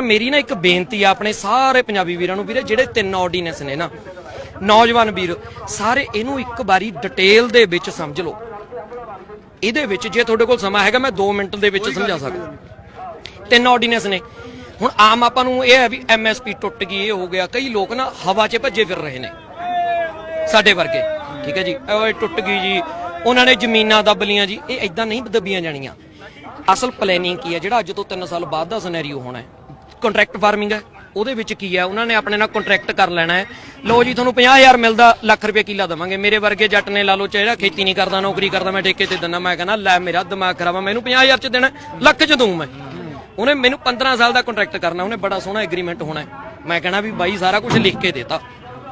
ਮੇਰੀ ਨਾ ਇੱਕ ਬੇਨਤੀ ਆ ਆਪਣੇ ਸਾਰੇ ਪੰਜਾਬੀ ਵੀਰਾਂ ਨੂੰ ਵੀਰੇ ਜਿਹੜੇ ਤਿੰਨ ਆਰਡੀਨੈਂਸ ਨੇ ਨਾ ਨੌਜਵਾਨ ਵੀਰ ਸਾਰੇ ਇਹਨੂੰ ਇੱਕ ਵਾਰੀ ਡਿਟੇਲ ਦੇ ਵਿੱਚ ਸਮਝ ਲਓ। ਇਹਦੇ ਵਿੱਚ ਜੇ ਤੁਹਾਡੇ ਕੋਲ ਸਮਾਂ ਹੈਗਾ ਮੈਂ 2 ਮਿੰਟ ਦੇ ਵਿੱਚ ਸਮਝਾ ਸਕਦਾ। ਤਿੰਨ ਆਰਡੀਨੈਂਸ ਨੇ। ਹੁਣ ਆਮ ਆਪਾਂ ਨੂੰ ਇਹ ਹੈ ਵੀ ਐਮਐਸਪੀ ਟੁੱਟ ਗਈ ਇਹ ਹੋ ਗਿਆ। ਕਈ ਲੋਕ ਨਾ ਹਵਾ 'ਚ ਭੱਜੇ ਫਿਰ ਰਹੇ ਨੇ। ਸਾਡੇ ਵਰਗੇ। ਠੀਕ ਹੈ ਜੀ? ਓਏ ਟੁੱਟ ਗਈ ਜੀ। ਉਹਨਾਂ ਨੇ ਜ਼ਮੀਨਾਂ ਦੱਬ ਲੀਆਂ ਜੀ। ਇਹ ਇਦਾਂ ਨਹੀਂ ਦੱਬੀਆਂ ਜਾਣੀਆਂ। ਅਸਲ ਪਲੈਨਿੰਗ ਕੀ ਹੈ? ਜਿਹੜਾ ਅੱਜ ਤੋਂ 3 ਸਾਲ ਬਾਅਦ ਦਾ ਸਿਨੈਰੀਓ ਹੋਣਾ ਹੈ। ਕੰਟਰੈਕਟ ਫਾਰਮਿੰਗ ਹੈ। ਉਹਦੇ ਵਿੱਚ ਕੀ ਹੈ? ਉਹਨਾਂ ਨੇ ਆਪਣੇ ਨਾਲ ਕੰਟਰੈਕਟ ਕਰ ਲੈਣਾ ਹੈ। ਲਓ ਜੀ, ਤੁਹਾਨੂੰ 50000 ਮਿਲਦਾ, ਲੱਖ ਰੁਪਏ ਕਿੱਲਾ ਦਵਾਂਗੇ। ਮੇਰੇ ਵਰਗੇ ਜੱਟ ਨੇ ਲਾ ਲਓ ਜਿਹੜਾ ਖੇਤੀ ਨਹੀਂ ਕਰਦਾ, ਨੌਕਰੀ ਕਰਦਾ, ਮੈਂ ਠੇਕੇ ਤੇ ਦਿੰਦਾ, ਮੈਂ ਕਹਿੰਦਾ, ਲੈ ਮੇਰਾ ਦਿਮਾਗ ਖਰਾਬ ਆ, ਮੈਨੂੰ 50000 ਚ ਦੇਣਾ ਲੱਖ ਚ ਦਊਂ ਮੈਂ। ਉਹਨੇ ਮੈਨੂੰ 15 ਸਾਲ ਦਾ ਕੰਟਰੈਕਟ ਕਰਨਾ, ਉਹਨੇ ਬੜਾ ਸੋਹਣਾ ਐਗਰੀਮੈਂਟ ਹੋਣਾ ਮੈਂ ਕਹਿਣਾ ਵੀ ਬਾਈ, ਸਾਰਾ ਕੁਝ ਲਿਖ ਕੇ ਦੇਤਾ।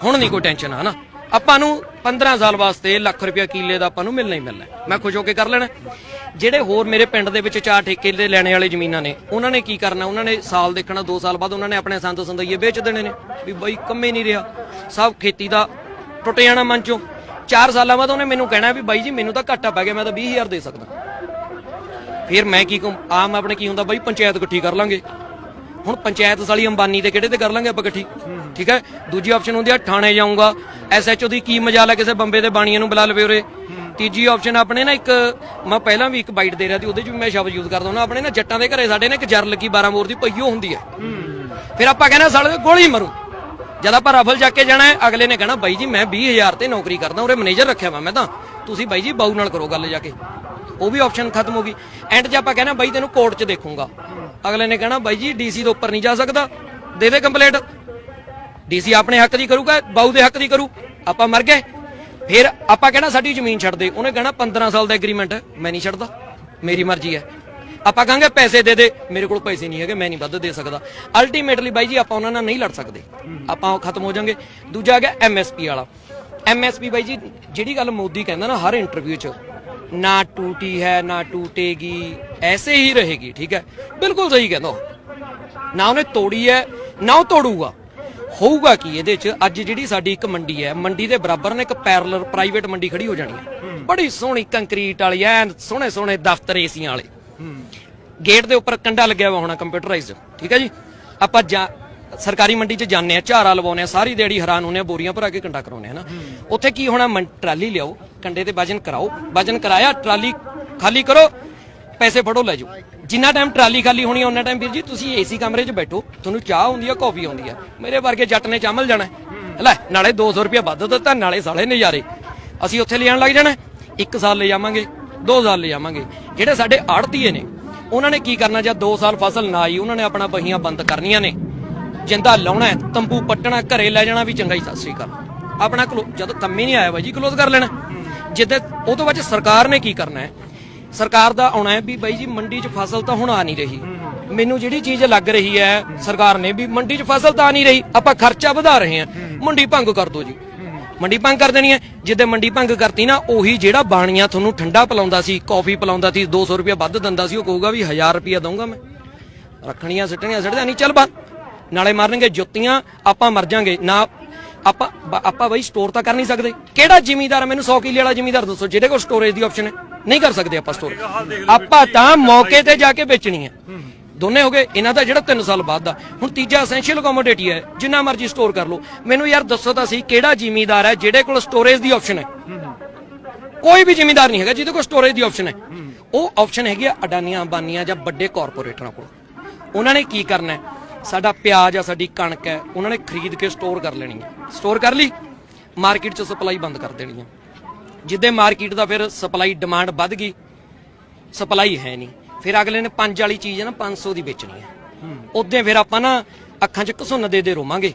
ਹੁਣ ਨਹੀਂ ਕੋਈ ਟੈਨਸ਼ਨ ਹਨਾ? ਆਪਾਂ ਨੂੰ 15 ਸਾਲ ਵਾਸਤੇ ਲੱਖ ਰੁਪਏ ਕਿੱਲੇ ਦਾ ਆਪਾਂ ਨੂੰ ਮਿਲਣਾ ਹੀ ਮਿਲਣਾ ਮੈਂ ਖੁਸ਼ ਹੋ ਕੇ ਕਰ ਲੈਣਾ ਜਿਹੜੇ ਹੋਰ ਮੇਰੇ ਪਿੰਡ ਦੇ ਵਿੱਚ ਚਾਰ ਠੇਕੇ ਦੇ ਲੈਣੇ ਵਾਲੇ ਜ਼ਮੀਨਾਂ ਨੇ, ਉਹਨਾਂ ਨੇ ਕੀ ਕਰਨਾ? ਉਹਨਾਂ ਨੇ ਸਾਲ ਦੇਖਣਾ 2 ਸਾਲ ਬਾਅਦ ਉਹਨਾਂ ਨੇ ਆਪਣੇ ਸੰਦ ਸੰਦਈਏ ਵੇਚ ਦੇਣੇ ਨੇ ਵੀ ਬਾਈ ਕੰਮੇ ਨਹੀਂ ਰਿਹਾ। ਸਭ ਖੇਤੀ ਦਾ ਟੁੱਟ ਜਾਣਾ ਮਨ ਚੋਂ। 4 ਸਾਲਾਂ ਬਾਅਦ ਉਹਨੇ ਮੈਨੂੰ ਕਹਿਣਾ ਵੀ ਬਾਈ ਜੀ, ਮੈਨੂੰ ਤਾਂ ਘਾਟਾ ਪੈ ਗਿਆ, ਮੈਂ ਤਾਂ 20000 ਦੇ ਸਕਦਾ। ਫਿਰ ਮੈਂ ਕੀ ਕਹੂੰ? ਆਮ ਆਪਣੇ ਕੀ ਹੁੰਦਾ ਬਾਈ, ਪੰਚਾਇਤ ਇਕੱਠੀ ਕਰ ਲਾਂਗੇ। ਹੁਣ ਪੰਚਾਇਤ ਸਾਲੀ ਅੰਬਾਨੀ ਤੇ ਕਿਹੜੇ ਤੇ ਕਰ ਲਾਂਗੇ ਆਪਾਂ ਇਕੱਠੀ? ਠੀਕ ਹੈ? ਦੂਜੀ ਆਪਸ਼ਨ ਹੁੰਦੀ ਆ, ਥਾਣੇ ਜਾਊਂਗਾ। ਐਸਐਚਓ ਦੀ ਕੀ ਮਜ਼ਾ ਲੈ ਕਿਸੇ ਬੰਬੇ ਦੇ ਬਾਣੀਆਂ ਨੂੰ ਬੁਲਾ ਲਵੇ ਉਰੇ। ਤੀਜੀ ਆਪਸ਼ਨ ਆਪਣੇ ਨਾ ਇੱਕ, ਮੈਂ ਪਹਿਲਾਂ ਵੀ ਇੱਕ ਬਾਈਟ ਦੇ ਰਿਹਾ ਸੀ, ਉਹਦੇ ਚ ਵੀ ਮੈਂ ਸ਼ਬਦ ਯੂਜ਼ ਕਰਦਾ ਹੁੰਦਾ, ਆਪਣੇ ਨਾ ਜੱਟਾਂ ਦੇ ਘਰੇ ਸਾਡੇ ਨਾ ਇੱਕ ਜਰ ਲੱਗੀ 12 ਮੋਰ ਦੀ ਪਈਓ ਹੁੰਦੀ ਹੈ। ਫਿਰ ਆਪਾਂ ਕਹਿੰਦੇ ਸਾਲੇ ਨੂੰ ਗੋਲੀ ਮਾਰੂ। ਜਦ ਆਪਾਂ ਰਫਲ ਜਾ ਕੇ ਜਾਣਾ ਅਗਲੇ ਨੇ ਕਹਿਣਾ, ਬਾਈ ਜੀ ਮੈਂ 20000 ਤੇ ਨੌਕਰੀ ਕਰਦਾ, ਉਰੇ ਮੈਨੇਜਰ ਰੱਖਿਆ ਵਾ ਮੈਂ ਤਾਂ। ਤੁਸੀਂ ਬਾਈ ਜੀ ਬਾਊ ਨਾਲ ਕਰੋ ਗੱਲ ਜਾ ਕੇ। ਉਹ ਵੀ ਆਪਸ਼ਨ ਖਤਮ ਹੋ ਗਈ। ਐਂਡ 'ਚ ਆਪਾਂ ਕਹਿਣਾ ਬਾਈ ਤੈਨੂੰ ਕੋਰਟ 'ਚ ਦੇਖੂੰਗਾ। ਅਗਲੇ ਨੇ ਕਹਿਣਾ, ਬਾਈ ਜੀ ਡੀਸੀ ਤੋਂ ਉੱਪਰ ਨਹੀਂ ਜਾ ਸਕਦਾ। ਦੇ ਦੇ ਕੰਪਲੇਂਟ ਡੀਸੀ ਆਪਣੇ ਹੱਕ ਦੀ ਕਰੂਗਾ, ਬਾਊ ਦੇ ਹੱਕ ਦੀ ਕਰੂ। ਆਪਾਂ ਮਰ ਗਏ। ਫਿਰ ਆਪਾਂ ਕਹਿਣਾ ਸਾਡੀ ਜ਼ਮੀਨ ਛੱਡ ਦੇ। ਉਹਨੇ ਕਹਿਣਾ 15 ਸਾਲ ਦਾ ਐਗਰੀਮੈਂਟ ਹੈ ਮੈਂ ਨਹੀਂ ਛੱਡਦਾ। ਮੇਰੀ ਮਰਜ਼ੀ ਹੈ। ਆਪਾਂ ਕਹਾਂਗੇ ਪੈਸੇ ਦੇ ਦੇ, ਮੇਰੇ ਕੋਲ ਪੈਸੇ ਨਹੀਂ ਹੈਗੇ, ਮੈਂ ਨਹੀਂ ਵੱਧ ਦੇ ਸਕਦਾ। ਅਲਟੀਮੇਟਲੀ ਬਾਈ ਜੀ, ਆਪਾਂ ਉਹਨਾਂ ਨਾਲ ਨਹੀਂ ਲੜ ਸਕਦੇ। ਆਪਾਂ ਉਹ ਖਤਮ ਹੋ ਜਾਾਂਗੇ। ਦੂਜਾ ਆ ਗਿਆ ਐਮਐਸਪੀ ਵਾਲਾ। ਐਮਐਸਪੀ ਬਾਈ ਜੀ, ਜਿਹੜੀ ਗੱਲ ਮੋਦੀ ਕਹਿੰਦਾ ਨਾ ਹਰ ਇੰਟਰਵਿਊ 'ਚ, ਨਾ ਟੂਟੀ ਹੈ, ਨਾ ਟੂਟੇਗੀ, ਐਸੇ ਹੀ ਰਹੇਗੀ, ਠੀਕ ਹੈ? ਬਿਲਕੁਲ ਸਹੀ ਕਹਿੰਦਾ ਉਹ। ਨਾ ਉਹਨੇ ਤੋੜੀ ਹੈ, ਨਾ ਉਹ ਤੋੜੂਗਾ। ਹੋਊਗਾ ਕੀ? ਇਹਦੇ ਚ ਅੱਜ ਜਿਹੜੀ ਸਾਡੀ ਇੱਕ ਮੰਡੀ ਹੈ ਮੰਡੀ ਦੇ ਬਰਾਬਰ ਨੇ ਇੱਕ ਪੈਰਲਲ ਪ੍ਰਾਈਵੇਟ ਮੰਡੀ ਖੜੀ ਹੋ ਜਾਣੀ ਹੈ। ਬੜੀ ਸੋਹਣੀ ਕੰਕਰੀਟ ਵਾਲੀ ਐਨ ਸੋਹਣੇ ਸੋਹਣੇ ਦਫ਼ਤਰ ਏਸੀਆਂ ਵਾਲੇ। ਗੇਟ ਦੇ ਉੱਪਰ ਕੰਡਾ ਲੱਗਿਆ ਹੋਇਆ ਹੋਣਾ ਕੰਪਿਊਟਰਾਈਜ਼ਡ ਠੀਕ ਹੈ ਜੀ? ਆਪਾਂ ਜਾ ਸਰਕਾਰੀ ਮੰਡੀ 'ਚ ਜਾਂਦੇ ਆ ਝਾਰਾ ਲਵਾਉਂਦੇ ਆ ਸਾਰੀ ਦਿਹਾੜੀ ਹੈਰਾਨ ਹੁੰਦੇ ਆ ਬੋਰੀਆਂ ਭਰਾ ਕੇ ਕੰਡਾ ਕਰਾਉਂਦੇ ਆ ਨਾ। ਉੱਥੇ ਕੀ ਹੋਣਾ ਟਰਾਲੀ ਲਿਆਓ ਕੰਡੇ ਤੇ ਵਜਨ ਕਰਾਓ। ਵਜਨ ਕਰਾਇਆ ਟਰਾਲੀ ਖਾਲੀ ਕਰੋ ਪੈਸੇ ਫੜੋ, ਲੈ ਜਾਓ। ਜਿੰਨਾ ਟਾਈਮ ਟਰਾਲੀ ਖਾਲੀ ਹੋਣੀ ਉਹਨਾਂ ਟਾਈਮ ਵੀਰ ਜੀ ਤੁਸੀਂ ਏਸੀ ਕਮਰੇ 'ਚ ਬੈਠੋ, ਤੁਹਾਨੂੰ ਚਾਹ ਹੁੰਦੀ ਆ ਕਾਫੀ ਆਉਂਦੀ ਆ। ਮੇਰੇ ਵਰਗੇ ਜੱਟ ਨੇ ਚਾਮਲ ਜਾਣਾ। ਲੈ, ਨਾਲੇ 200 ਰੁਪਏ ਵੱਧ ਦਿੱਤਾ, ਨਾਲੇ ਸਾਲੇ ਨਜ਼ਾਰੇ। ਅਸੀਂ ਉੱਥੇ ਲਿਆਣ ਲੱਗ ਜਾਣਾ। ਇੱਕ ਸਾਲ ਲੈ ਜਾਵਾਂਗੇ 2 ਸਾਲ ਲੈ ਜਾਵਾਂਗੇ। ਜਿਹੜੇ ਸਾਡੇ ਆੜਤੀਏ ਨੇ, ਉਹਨਾਂ ਨੇ ਕੀ ਕਰਨਾ ਜਾਂ 2 ਸਾਲ ਫਸਲ ਨਾ ਆਈ, ਉਹਨਾਂ ਨੇ ਆਪਣਾ ਬਹੀਆਂ ਬੰਦ ਕਰਨੀਆਂ ਨੇ। ਜਿੰਦਾ ਲਾਉਣਾ ਤੰਬੂ ਪੱਟਣਾ, ਘਰੇ ਲੈ ਜਾਣਾ ਵੀ ਚੰਗਾ ਹੀ, ਸਤਿ ਸ੍ਰੀ ਅਕਾਲ। ਆਪਣਾ ਕਲੋ ਜਦ ਕੰਮ ਹੀ ਨਹੀਂ ਆਇਆ ਬਾਈ ਜੀ ਕਲੋਜ਼ ਕਰ ਲੈਣਾ। ਜਿੱਦਾਂ ਉਹ ਤੋਂ ਬਾਅਦ ਸਰਕਾਰ ਨੇ ਕੀ ਕਰਨਾ ਹੈ ਸਰਕਾਰ ਦਾ ਆਉਣਾ ਹੈ ਵੀ ਬਾਈ ਜੀ ਮੰਡੀ 'ਚ ਫਸਲ ਤਾਂ ਹੁਣ ਆ ਨਹੀਂ ਰਹੀ। ਮੈਨੂੰ ਜਿਹੜੀ ਚੀਜ਼ ਲੱਗ ਰਹੀ ਹੈ ਸਰਕਾਰ ਨੇ ਵੀ ਮੰਡੀ 'ਚ ਫਸਲ ਤਾਂ ਆ ਨਹੀਂ ਰਹੀ, ਆਪਾਂ ਖਰਚਾ ਵਧਾ ਰਹੇ ਹਾਂ। ਮੰਡੀ ਭੰਗ ਕਰ ਦਿਓ ਜੀ। ਮੰਡੀ ਭੰਗ ਕਰ ਦੇਣੀ ਹੈ। ਜਿੱਦੇ ਮੰਡੀ ਭੰਗ ਕਰਤੀ ਨਾ, ਉਹੀ ਜਿਹੜਾ ਬਾਣੀਆਂ ਤੁਹਾਨੂੰ ਠੰਡਾ ਪਿਲਾਉਂਦਾ ਸੀ, ਕਾਫੀ ਪਿਲਾਉਂਦਾ ਸੀ 200 ਰੁਪਏ ਵੱਧ ਦਿੰਦਾ ਸੀ, ਉਹ ਕਹੂਗਾ ਵੀ 1000 ਰੁਪਏ ਦਊਂਗਾ ਮੈਂ। ਰੱਖਣੀਆਂ, ਸਿੱਟਣੀਆਂ, ਸਿੱਟਦਾ ਨਹੀਂ, ਚੱਲ ਬਾ। ਨਾਲੇ ਮਾਰਨਗੇ ਜੁੱਤੀਆਂ, ਆਪਾਂ ਮਰ ਜਾਾਂਗੇ। ਨਾ ਆਪਾਂ ਬ- ਆਪਾਂ ਬਈ ਸਟੋਰ ਤਾਂ ਕਰ ਨਹੀਂ ਸਕਦੇ। ਕਿਹੜਾ ਜ਼ਿਮੀਦਾਰ ਮੈਨੂੰ 100 ਕਿੱਲੇ ਵਾਲਾ ਜ਼ਿਮੀਦਾਰ ਦੱਸੋ ਜਿਹਦੇ ਕੋਲ ਸਟੋਰੇਜ ਦੀ ਆਪਸ਼ਨ ਹੈ। ਨਹੀਂ ਕਰ ਸਕਦੇ ਆਪਾਂ ਸਟੋਰ ਆਪਾਂ ਤਾਂ ਮੌਕੇ ਤੇ ਜਾ ਕੇ ਵੇਚਣੀ ਹੈ। ਦੋਨੇ ਹੋ ਗਏ ਇਹਨਾਂ ਦਾ ਜਿਹੜਾ 3 ਸਾਲ ਬਾਅਦ ਦਾ। ਹੁਣ ਤੀਜਾ ਐਸੈਂਸ਼ੀਅਲ ਕਮੋਡਿਟੀ ਹੈ ਜਿੰਨਾ ਮਰਜ਼ੀ ਸਟੋਰ ਕਰ ਲਓ। ਮੈਨੂੰ ਯਾਰ ਦੱਸੋ ਤਾਂ ਸਹੀ ਕਿਹੜਾ ਜ਼ਿਮੀਦਾਰ ਹੈ ਜਿਹਦੇ ਕੋਲ ਸਟੋਰੇਜ ਦੀ ਆਪਸ਼ਨ ਹੈ? ਕੋਈ ਵੀ ਜ਼ਿਮੀਦਾਰ ਨਹੀਂ ਹੈਗਾ ਜਿਹਦੇ ਕੋਲ ਸਟੋਰੇਜ ਦੀ ਆਪਸ਼ਨ ਹੈ। ਉਹ ਆਪਸ਼ਨ ਹੈਗੀ ਆ ਅਡਾਨੀਆਂ ਅੰਬਾਨੀਆਂ ਜਾਂ ਵੱਡੇ ਕਾਰਪੋਰੇਟਰਾਂ ਕੋਲ। ਉਹਨਾਂ ਨੇ ਕੀ ਕਰਨਾ ਹੈ? ਸਾਡਾ ਪਿਆਜ਼ ਆ ਸਾਡੀ ਕਣਕ ਹੈ ਉਹਨਾਂ ਨੇ ਖਰੀਦ ਕੇ ਸਟੋਰ ਕਰ ਲੈਣੀ ਹੈ। ਸਟੋਰ ਕਰ ਲਈ ਮਾਰਕੀਟ 'ਚ ਸਪਲਾਈ ਬੰਦ ਕਰ ਦੇਣੀ ਹੈ। ਜਿੱਦੇ ਮਾਰਕੀਟ ਦਾ ਫਿਰ ਸਪਲਾਈ ਡਿਮਾਂਡ ਵੱਧ ਗਈ ਸਪਲਾਈ ਹੈ ਨਹੀਂ। ਫਿਰ ਅਗਲੇ ਨੇ ਪੰਜ ਵਾਲੀ ਚੀਜ਼ ਹੈ ਨਾ 500 ਦੀ ਵੇਚਣੀ ਹੈ। ਉਦੋਂ ਫਿਰ ਆਪਾਂ ਨਾ ਅੱਖਾਂ 'ਚ ਘਸੁੰਨ ਦੇ ਦੇ ਰੋਵਾਂਗੇ।